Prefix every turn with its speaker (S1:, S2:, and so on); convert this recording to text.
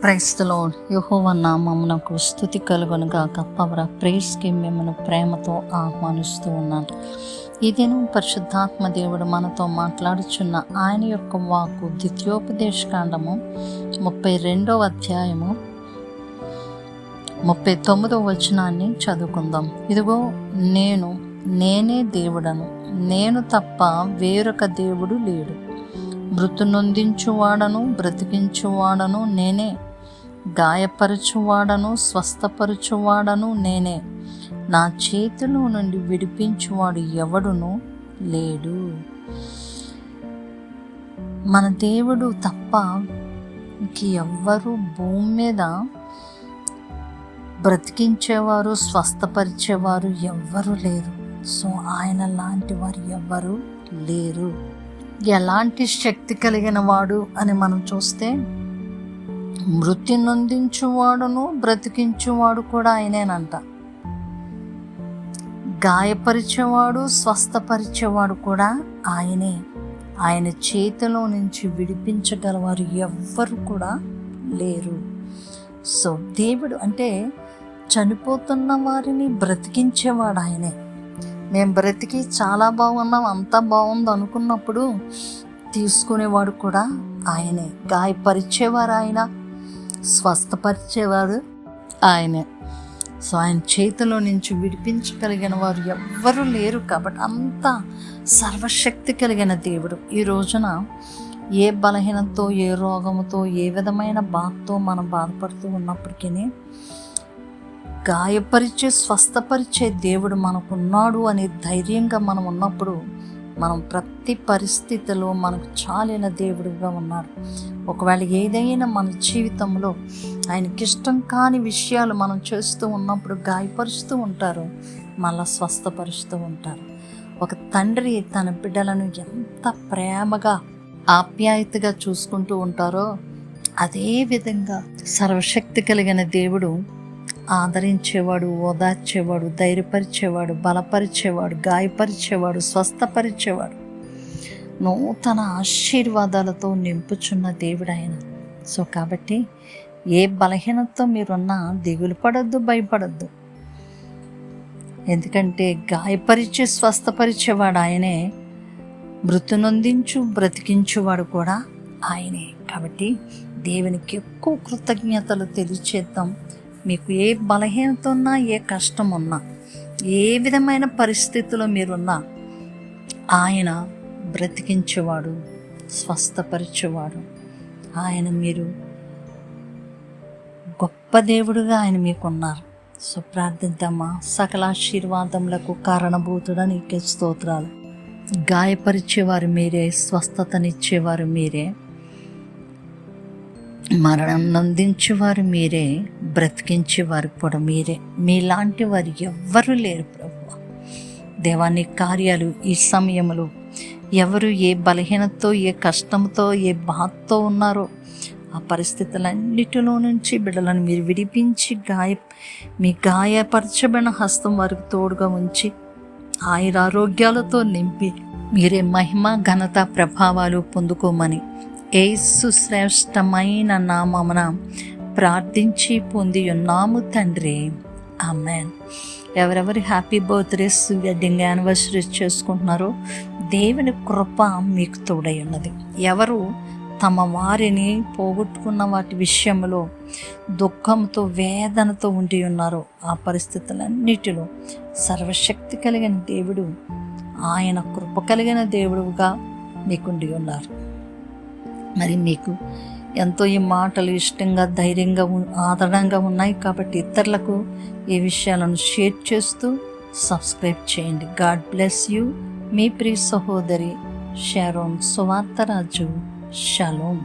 S1: క్రైస్తలో యహోవ నామమునకు స్థుతి కలుగునుగాక పవర ప్రేస్కి మిమ్మల్ని ప్రేమతో ఆహ్వానిస్తూ ఉన్నాను. ఈ దినం పరిశుద్ధాత్మ దేవుడు మనతో మాట్లాడుచున్న ఆయన యొక్క వాకు ద్వితీయోపదేశకాండము ముప్పై రెండవ అధ్యాయము ముప్పై తొమ్మిదవ వచనాన్ని చదువుకుందాం. ఇదిగో నేను నేనే దేవుడను. నేను తప్ప వేరొక దేవుడు లేడు. మృతు నొందించువాడను బ్రతికించువాడను నేనే. గాయపరచువాడను స్వస్థపరచువాడను నేనే. నా చేతిలో నుండి విడిపించువాడు ఎవడును లేడు. మన దేవుడు తప్ప ఇంక భూమి మీద బ్రతికించేవారు స్వస్థపరిచేవారు ఎవ్వరు లేరు. సో ఆయన లాంటి వారు ఎవ్వరు లేరు. ఎలాంటి శక్తి కలిగిన వాడు అని మనం చూస్తే మృతి నొందించువాడును బ్రతికించువాడు కూడా ఆయనేనంట. గాయపరిచేవాడు స్వస్థపరిచేవాడు కూడా ఆయనే. ఆయన చేతిలో నుంచి విడిపించగలవారు ఎవ్వరు కూడా లేరు. సో దేవుడు అంటే చనిపోతున్న వారిని బ్రతికించేవాడు ఆయనే. మేము బ్రతికి చాలా బాగున్నాం అంతా బాగుంది అనుకున్నప్పుడు తీసుకునేవాడు కూడా ఆయనే. గాయపరిచేవారు ఆయన స్వస్థపరిచేవారు? ఆయనే. సో ఆయన చేతిలో నుంచి విడిపించగలిగిన వారు ఎవ్వరూ లేరు కాబట్టి అంత సర్వశక్తి కలిగిన దేవుడు. ఈ రోజున ఏ బలహీనతో ఏ రోగముతో ఏ విధమైన బాధతో మనం బాధపడుతూ ఉన్నప్పటికీ గాయపరిచే స్వస్థపరిచే దేవుడు మనకున్నాడు అనే ధైర్యంగా మనం ఉన్నప్పుడు మనం ప్రతి పరిస్థితిలో మనకు చాలిన దేవుడుగా ఉన్నాడు ఒకవేళ ఏదైనా మన జీవితంలో ఆయనకి ఇష్టం కాని విషయాలు మనం చేస్తూ ఉన్నప్పుడు గాయపరుస్తూ ఉంటారు మళ్ళా స్వస్థపరుస్తూ ఉంటారు. ఒక తండ్రి తన బిడ్డలను ఎంత ప్రేమగా ఆప్యాయతగా చూసుకుంటూ ఉంటారో అదే విధంగా సర్వశక్తి కలిగిన దేవుడు ఆదరించేవాడు ఓదార్చేవాడు ధైర్యపరిచేవాడు బలపరిచేవాడు గాయపరిచేవాడు స్వస్థపరిచేవాడు. నూతన ఆశీర్వాదాలతో నింపుచున్న దేవుడు ఆయన సో కాబట్టి ఏ బలహీనతతో మీరున్నా దిగులు పడద్దు భయపడద్దు. ఎందుకంటే గాయపరిచే స్వస్థపరిచేవాడు ఆయనే. మృతు నొందించు బ్రతికించువాడు కూడా ఆయనే. కాబట్టి దేవునికి ఎక్కువ కృతజ్ఞతలు తెలియచేద్దాం. మీకు ఏ బలహీనత ఉన్నా ఏ కష్టం ఉన్నా ఏ విధమైన పరిస్థితిలో మీరున్నా ఆయన బ్రతికించేవాడు స్వస్థపరిచేవాడు. ఆయన మీరు గొప్ప దేవుడుగా ఆయన మీకున్నారు. సో ప్రార్థిద్దామా. సకల ఆశీర్వాదములకు కారణభూతుడా నీకే స్తోత్రాలు. గాయపరిచేవారు మీరే స్వస్థతనిచ్చేవారు మీరే. మరణం నందించేవారు మీరే బ్రతికించేవారు కూడా మీరే. మీలాంటి వారు ఎవ్వరూ లేరు ప్రభు దేవాన్ని కార్యాలు ఈ సమయంలో ఎవరు ఏ బలహీనతో ఏ కష్టంతో ఏ బాధతో ఉన్నారో ఆ పరిస్థితులన్నిటిలో నుంచి బిడ్డలను మీరు విడిపించి గాయ మీ గాయపరచబడిన హస్తం వారికి తోడుగా ఉంచి ఆయుర ఆరోగ్యాలతో నింపి మీరే మహిమ ఘనత ప్రభావాలు పొందుకోమని ఏసు శ్రేష్టమైన నామమున ప్రార్థించి పొంది ఉన్నాము తండ్రి. ఆమెన్. ఎవరెవరి హ్యాపీ బర్త్డేస్ వెడ్డింగ్ యానివర్సరీస్ చేసుకుంటున్నారో దేవుని కృప మీకు తోడై ఉన్నది. ఎవరు తమ వారిని పోగొట్టుకున్న వాటి విషయంలో దుఃఖంతో వేదనతో ఉండి ఉన్నారో ఆ పరిస్థితులన్నిటిలో సర్వశక్తి కలిగిన దేవుడు ఆయన కృప కలిగిన దేవుడుగా మీకుండి ఉన్నారు. మరి మీకు ఎంతో ఈ మాటలు ఇష్టంగా ధైర్యంగా ఆదరణంగా ఉన్నాయి కాబట్టి ఇతరులకు ఈ విషయాలను షేర్ చేస్తూ సబ్స్క్రైబ్ చేయండి. God bless you. మీ ప్రియ సహోదరి షారోన్ సువార్తరాజు. షలోమ్